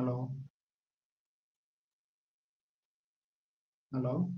hello? Hello?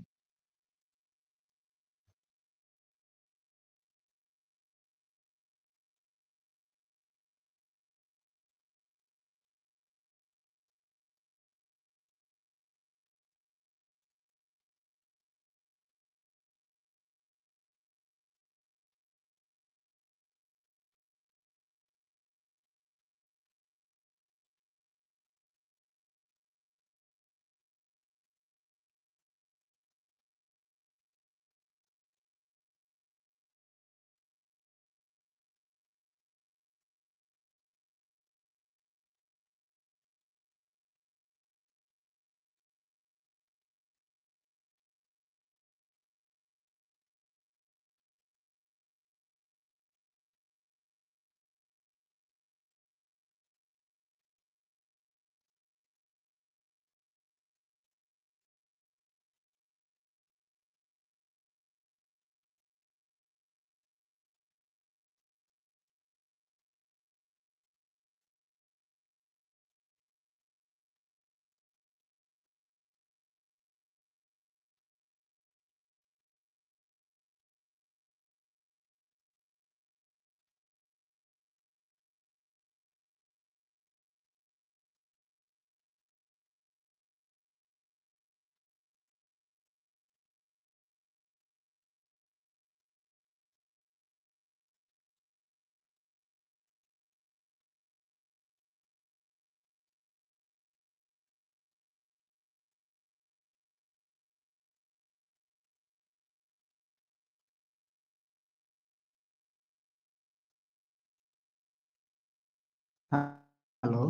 Hello.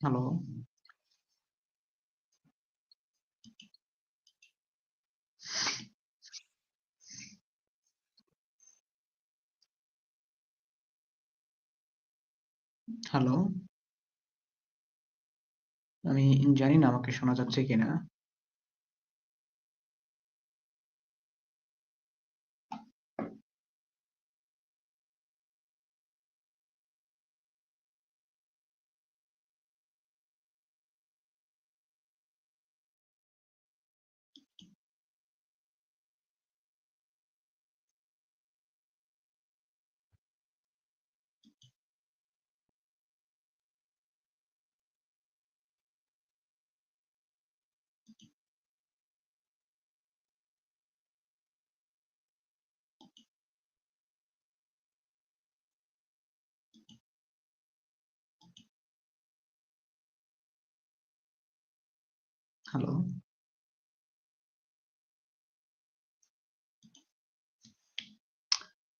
Hello. Hello. আমি জানি না আমাকে শোনা যাচ্ছে কিনা। హలో.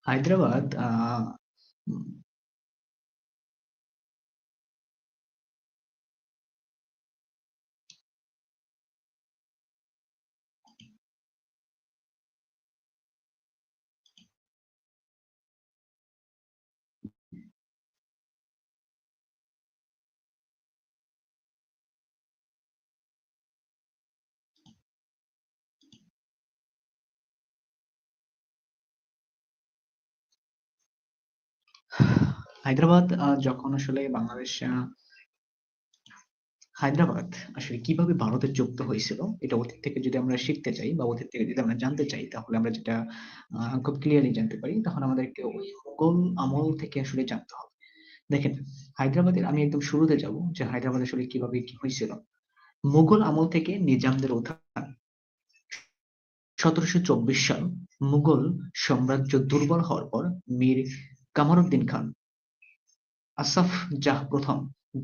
హైదరాబాద్ হায়দ্রাবাদ যখন আসলে বাংলাদেশ হায়দ্রাবাদ আসলে কীভাবে ভারতে যুক্ত হয়েছিল, এটা অতীত থেকে যদি আমরা শিখতে চাই বা অতীত থেকে যদি আমরা জানতে চাই, তাহলে আমরা যেটা খুব ক্লিয়ারলি জানতে পারি, তখন আমাদেরকে ওই মুঘল আমল থেকে আসলে জানতে হবে। দেখেন, হায়দ্রাবাদের, আমি একদম শুরুতে যাব যে হায়দ্রাবাদ আসলে কীভাবে কি হয়েছিল। মুঘল আমল থেকে নিজামদের উত্থান সতেরোশো চব্বিশ সাল মুঘল সাম্রাজ্য দুর্বল হওয়ার পর মীর কামারুদ্দিন খান। আসাফ জাহ প্রথম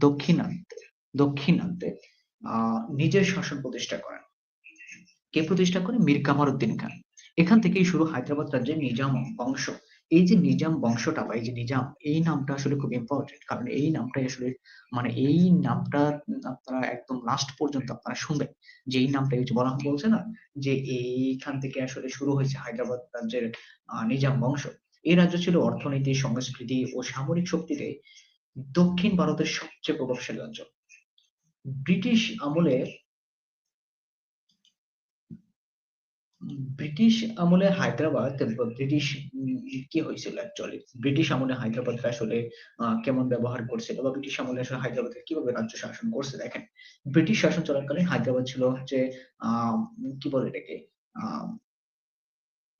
দক্ষিণান্তে দক্ষিণান্তে নিজের শাসন প্রতিষ্ঠা করেন। কে প্রতিষ্ঠা করে? মীর কামারুদ্দিন খান। এখান থেকেই শুরু হায়দ্রাবাদ রাজ্যের নিজাম বংশ। এই যে নিজাম বংশটা বা এই যে নিজাম, এই নামটা আসলে খুব ইম্পর্টেন্ট কারণ এই নামটাই আসলে মানে এই নামটা আপনারা একদম লাস্ট পর্যন্ত আপনারা শুনবেন। যে এই নামটা যে বলা বলছে না, যে এইখান থেকে আসলে শুরু হয়েছে হায়দ্রাবাদ রাজ্যের নিজাম বংশ। এই রাজ্য ছিল অর্থনীতি, সংস্কৃতি ও সামরিক শক্তিতে দক্ষিণ ভারতের সবচেয়ে প্রভাবশালী অঞ্চল ব্রিটিশ আমলে ব্রিটিশ আমলে হায়দ্রাবাদ, ব্রিটিশ কি হয়েছিল অ্যাকচুয়ালি ব্রিটিশ আমলে হায়দ্রাবাদ আসলে কেমন ব্যবহার করছিল বা ব্রিটিশ আমলে আসলে হায়দ্রাবাদে কীভাবে রাজ্য শাসন করছে দেখেন। ব্রিটিশ শাসন চলাকালীন হায়দ্রাবাদ ছিল হচ্ছে কি বলে এটাকে?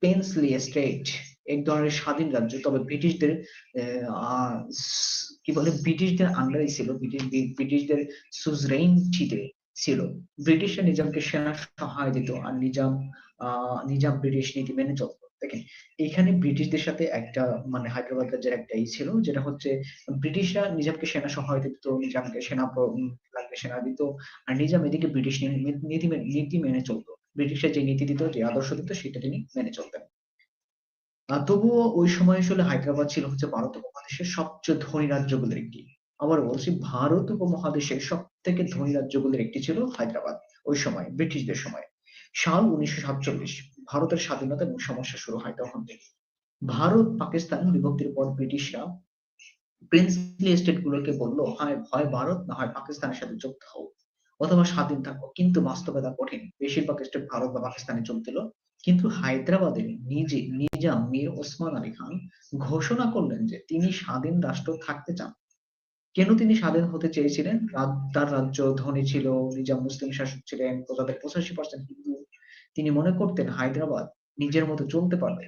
পেন্সলি স্টেট এক ধরনের স্বাধীন রাজ্য। তবে ব্রিটিশদের কি বলে, ব্রিটিশদের আন্ডারে ছিল, ব্রিটিশ, ব্রিটিশদের সুজরেইনটিতে ছিল। ব্রিটিশরা নিজামকে সেনা সহায় দিত আর নিজাম নিজাম ব্রিটিশ নীতি মেনে চলতো। দেখেন, এখানে ব্রিটিশদের সাথে একটা মানে হায়দ্রাবাদ রাজ্যের একটা ই ছিল, যেটা হচ্ছে ব্রিটিশরা নিজামকে সেনা সহায় দিত, নিজামকে সেনা সেনা দিত, আর নিজাম এদিকে ব্রিটিশ নীতি নীতি মেনে চলতো। ব্রিটিশরা যে নীতি দিত, যে আদর্শ দিত, সেটা তিনি মেনে চলতেন। তবুও ওই সময় আসলে হায়দ্রাবাদ ছিল হচ্ছে ভারত উপমহাদেশের সবচেয়ে ধনী রাজ্যগুলির একটি। আবার বলছি ভারত উপমহাদেশের সব থেকে ধনী রাজ্যগুলির একটি ছিল হায়দ্রাবাদ ওই সময়, ব্রিটিশদের সময়। সাল উনিশশো সাতচল্লিশ, ভারতের স্বাধীনতা এবং সমস্যা শুরু হয় তখন থেকে ভারত পাকিস্তান বিভক্তির পর ব্রিটিশরা প্রিন্সলি স্টেট গুলোকে বলল, হয় হয় ভারত, না হয় পাকিস্তানের সাথে যুক্ত হও অথবা স্বাধীন থাকো। কিন্তু বাস্তবতা কঠিন। বেশিরভাগ স্টেট ভারত বা পাকিস্তানে চলছিল। কিন্তু হায়দ্রাবাদে নিজে, নিজাম মীর ওসমান আলী খান ঘোষণা করলেন যে তিনি স্বাধীন রাষ্ট্র থাকতে চান। কেন তিনি স্বাধীন হতে চেয়েছিলেন? তার রাজ্য ধনী ছিল, নিজাম মুসলিম শাসক ছিলেন, প্রজাদের পঁচাশি পার্সেন্ট হিন্দু। তিনি মনে করতেন হায়দ্রাবাদ নিজের মতো চলতে পারবে।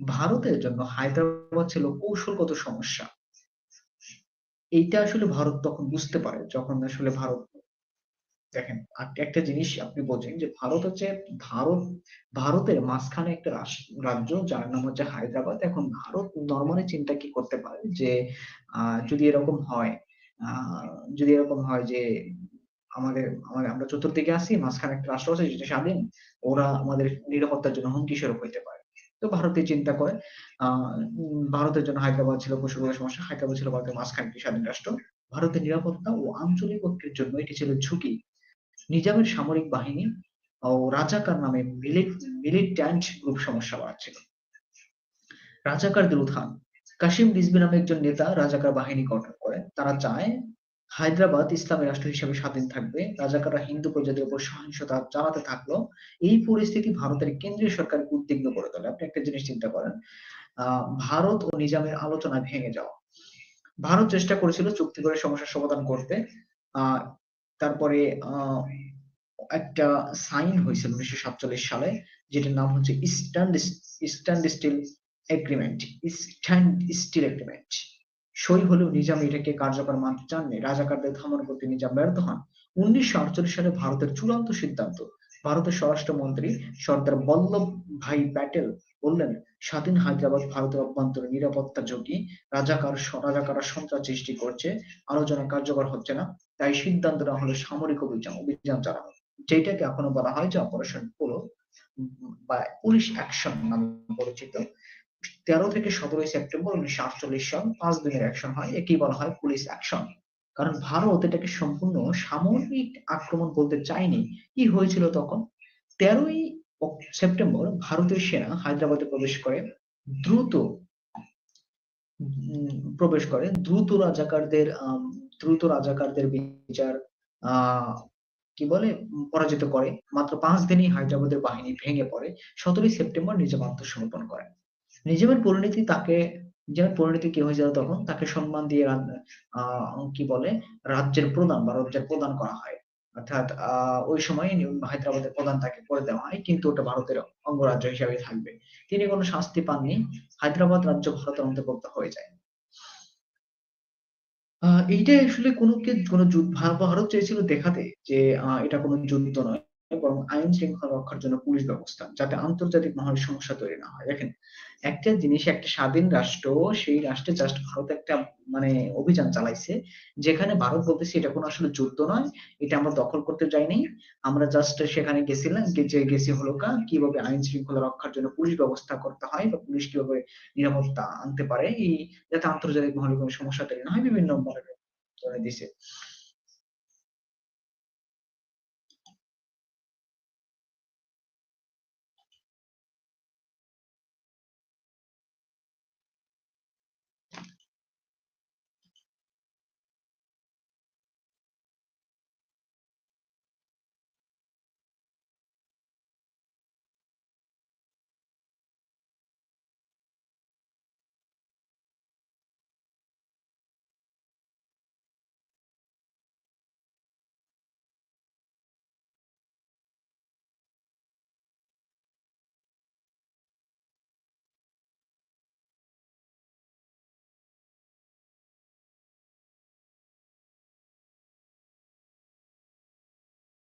ভারতের জন্য হায়দ্রাবাদ ছিল কৌশলগত সমস্যা। এইটা আসলে ভারত তখন বুঝতে পারে, যখন আসলে ভারত দেখেন একটা জিনিস আপনি বোঝেন যে ভারত হচ্ছে ভারত, ভারতের মাঝখানে একটা রাজ্য যার নাম হচ্ছে হায়দ্রাবাদ। এখন ভারত নর্মালি চিন্তা কি করতে পারে? যে যদি এরকম হয় যদি এরকম হয় যে আমাদের আমাদের আমরা চতুর্দিকে আছি, মাঝখানে একটা রাষ্ট্র আছে যেটা স্বাধীন, ওরা আমাদের নিরাপত্তার জন্য হুমকি স্বরূপ হইতে পারে। তো ভারতে চিন্তা করে ভারতের জন্য হায়দ্রাবাদ ছিল কৌশলগত সমস্যা, হায়দ্রাবাদ ছিল ভারতের মাঝখানে একটি স্বাধীন রাষ্ট্র। ভারতের নিরাপত্তা ও আঞ্চলিক ঐক্যের জন্য এটি ছিল ঝুঁকি। নিজামের সামরিক বাহিনী ও রাজাকার নামে মিলিট্যান্ট গ্রুপ সমস্যা বাড়ছিল রাজাকারদের উত্থান। কাশিম রিজভী নামে একজন নেতা রাজাকার বাহিনী গঠন করে। তারা চায় হায়দ্রাবাদ ইসলামী রাষ্ট্র হিসেবে স্বাধীন থাকবে। রাজাকাররা হিন্দু প্রজাতির উপর সহিংসতা চালাতে থাকল। এই পরিস্থিতি ভারতের কেন্দ্রীয় সরকারকে উদ্বিগ্ন করে তোলে। আপনি একটা জিনিস চিন্তা করেন ভারত ও নিজামের আলোচনা ভেঙে যাওয়া। ভারত চেষ্টা করেছিল চুক্তি করে সমস্যার সমাধান করতে। তারপরে একটা সাইন হয়েছিল উনিশশো সাতচল্লিশ সালে, যেটার নাম হচ্ছে eastern eastern steel agreement, eastern steel agreement. সই হলেও নিজাম এটাকে কার্যকর মানতে চাননি। রাজাকারদের থামানো করতে নিজাম ব্যর্থ হন। উনিশশো আটচল্লিশ সালে ভারতের চূড়ান্ত সিদ্ধান্ত, ভারতের স্বরাষ্ট্রমন্ত্রী সর্দার বল্লভ ভাই প্যাটেল বললেন, স্বাধীন হায়দ্রাবাদ ভারতের অভ্যন্তরে নিরাপত্তা ঝুঁকি, রাজাকার রাজাকাররা সন্ত্রাস সৃষ্টি করছে আলোচনা কার্যকর হচ্ছে না, তাই সিদ্ধান্ত নেওয়া হলো সামরিক অভিযান অভিযান চালানো। যেটাকে এখনও বলা হয় যে অপারেশন পোলো বা পুলিশ অ্যাকশন নামে পরিচিত। তেরো থেকে সতেরোই সেপ্টেম্বর উনিশশো আটচল্লিশ সাল পাঁচ দিনের অ্যাকশন হয়, একেই বলা হয় পুলিশ অ্যাকশন কারণ ভারত এটাকে সম্পূর্ণ সামরিক আক্রমণ বলতে চায়নি। কি হয়েছিল তখন? তেরোই সেপ্টেম্বর ভারতীয় সেনা হায়দ্রাবাদে প্রবেশ করে, দ্রুত প্রবেশ করে, দ্রুত রাজাকারদের দ্রুত রাজাকারদের বিচার কি বলে, পরাজিত করে। মাত্র পাঁচ দিনই হায়দ্রাবাদের বাহিনী ভেঙে পড়ে। সতেরোই সেপ্টেম্বর নিজাম আত্মসমর্পণ করেন নিজামের পরিণতি তাকে নিজামের পরিণতি কি হয়েছিল তখন? তাকে সম্মান দিয়ে কি বলে, রাজ্যের প্রধান বা রাজ্যের প্রদান করা হয়। অর্থাৎ ওই সময় হায়দ্রাবাদের প্রধান তাকে করে দেওয়া হয়, কিন্তু ওটা ভারতের অঙ্গরাজ্য হিসাবে থাকবে। তিনি কোনো শাস্তি পাননি। হায়দ্রাবাদ রাজ্য ভারতের অন্তর্ভুক্ত হয়ে যায়। আহ এইটা আসলে কোনো কোনো যুদ্ধ, ভারত চেয়েছিল দেখাতে যে এটা কোনো যুদ্ধ নয়। বরং আইন শৃঙ্খলা রক্ষার জন্য পুলিশ ব্যবস্থা, যাতে আন্তর্জাতিক মহলে সমস্যা তৈরি না হয়। দেখেন, একটা জিনিস, একটা স্বাধীন রাষ্ট্র, সেই রাষ্ট্রে জাস্ট ভারত একটা মানে অভিযান চালাইছে, যেখানে ভারত বলতেছে এটা কোনো আসলে যুদ্ধ নয়, এটা আমরা দখল করতে যাইনি। আমরা জাস্ট সেখানে গেছিলাম যে গেছি হলো কা কীভাবে আইন শৃঙ্খলা রক্ষার জন্য পুলিশ ব্যবস্থা করতে হয় বা পুলিশ কীভাবে নিরাপত্তা আনতে পারে, এই যাতে আন্তর্জাতিক মহলে কোনো সমস্যা তৈরি না হয়, বিভিন্ন মহলে দিছে।